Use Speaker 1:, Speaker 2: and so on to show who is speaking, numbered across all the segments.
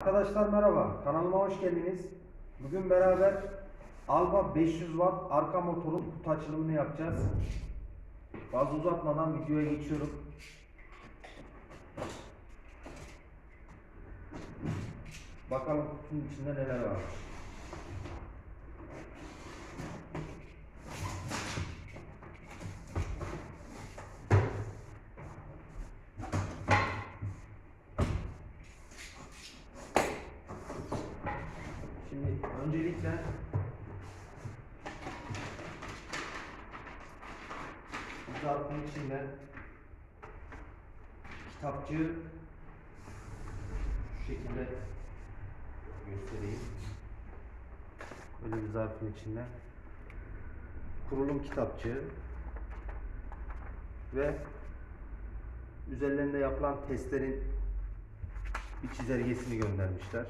Speaker 1: Arkadaşlar merhaba, kanalıma hoş geldiniz. Bugün beraber Alfa 500 Watt arka motorun kutu açılımını yapacağız. Fazla uzatmadan videoya geçiyorum. Bakalım kutunun içinde neler var. Şimdi öncelikle zarfın içinde kitapçığı şu şekilde göstereyim. Böyle bir zarfın içinde kurulum kitapçığı ve üzerlerinde yapılan testlerin bir çizelgesini göndermişler.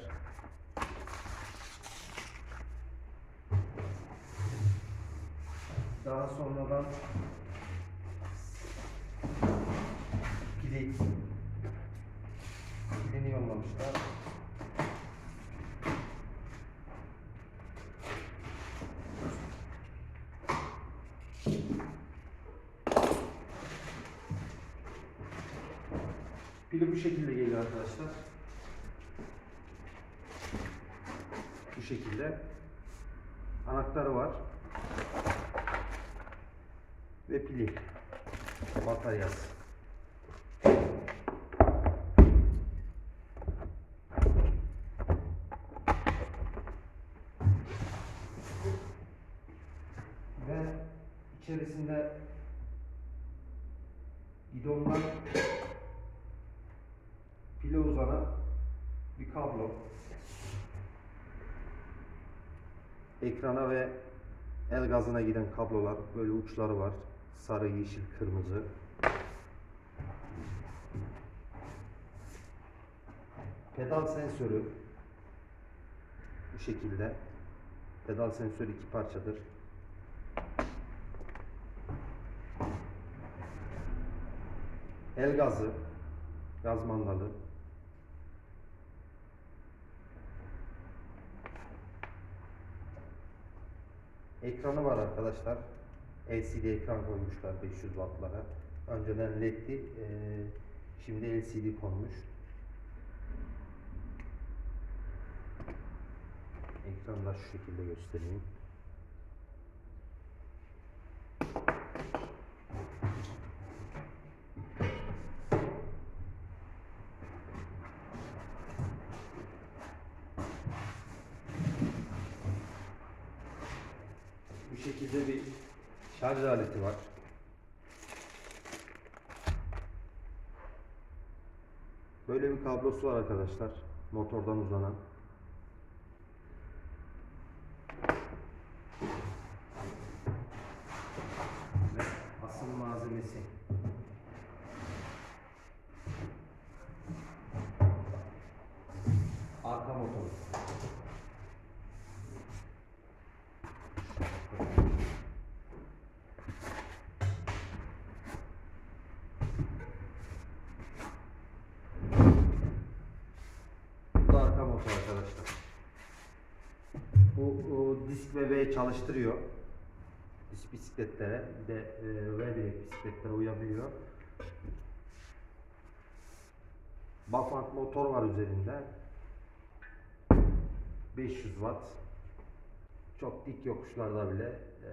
Speaker 1: Daha sonradan pili pilini yollamışlar. Pili bu şekilde geliyor arkadaşlar. Bu şekilde. Anahtarı var ve pili bataryası. Ve içerisinde gidondan pile uzanan bir kablo. Ekrana ve el gazına giden kablolar böyle uçları var. Sarı, yeşil, kırmızı. Pedal sensörü bu şekilde. Pedal sensörü iki parçadır. El gazı, gaz mandalı. Ekranı var arkadaşlar. LCD ekran koymuşlar 500 wattlara. Önceden LED'ti. eee, şimdi LCD konmuş. Ekranı şu şekilde göstereyim. Bu şekilde bir şarj aleti var. Böyle bir kablosu var arkadaşlar. Motordan uzanan. Ve asıl malzemesi. Arka motor. Bu da arka motor arkadaşlar. Bu o, disk ve V çalıştırıyor. Disk bisikletlere bir de e, V bilek bisikletlere uyabiliyor. Bafang motor var üzerinde. 500 watt. Çok dik yokuşlarda bile e,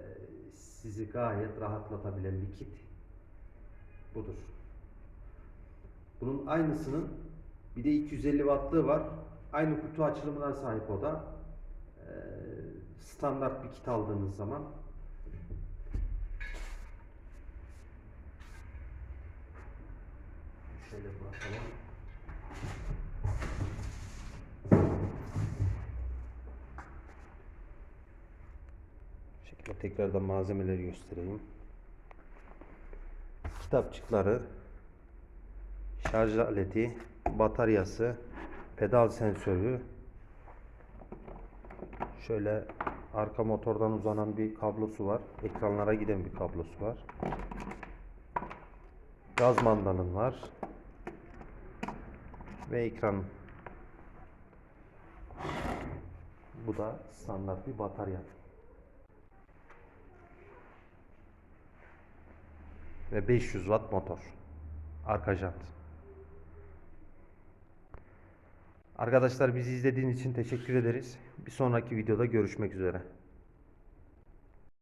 Speaker 1: sizi gayet rahatlatabilen bir kit. Budur. Bunun aynısının bir de 250 wattlığı var. Aynı kutu açılımına sahip o da. Ee, standart bir kit aldığınız zaman. Şöyle bırakalım. Şekilde tekrardan malzemeleri göstereyim. Kitapçıkları, şarj aleti, bataryası, pedal sensörü, şöyle arka motordan uzanan bir kablosu var. Ekranlara giden bir kablosu var. Gaz mandalın var. Ve ekran Bu da standart bir batarya. Ve 500 watt motor. Arka jant. Arkadaşlar bizi izlediğiniz için teşekkür ederiz. Bir sonraki videoda görüşmek üzere.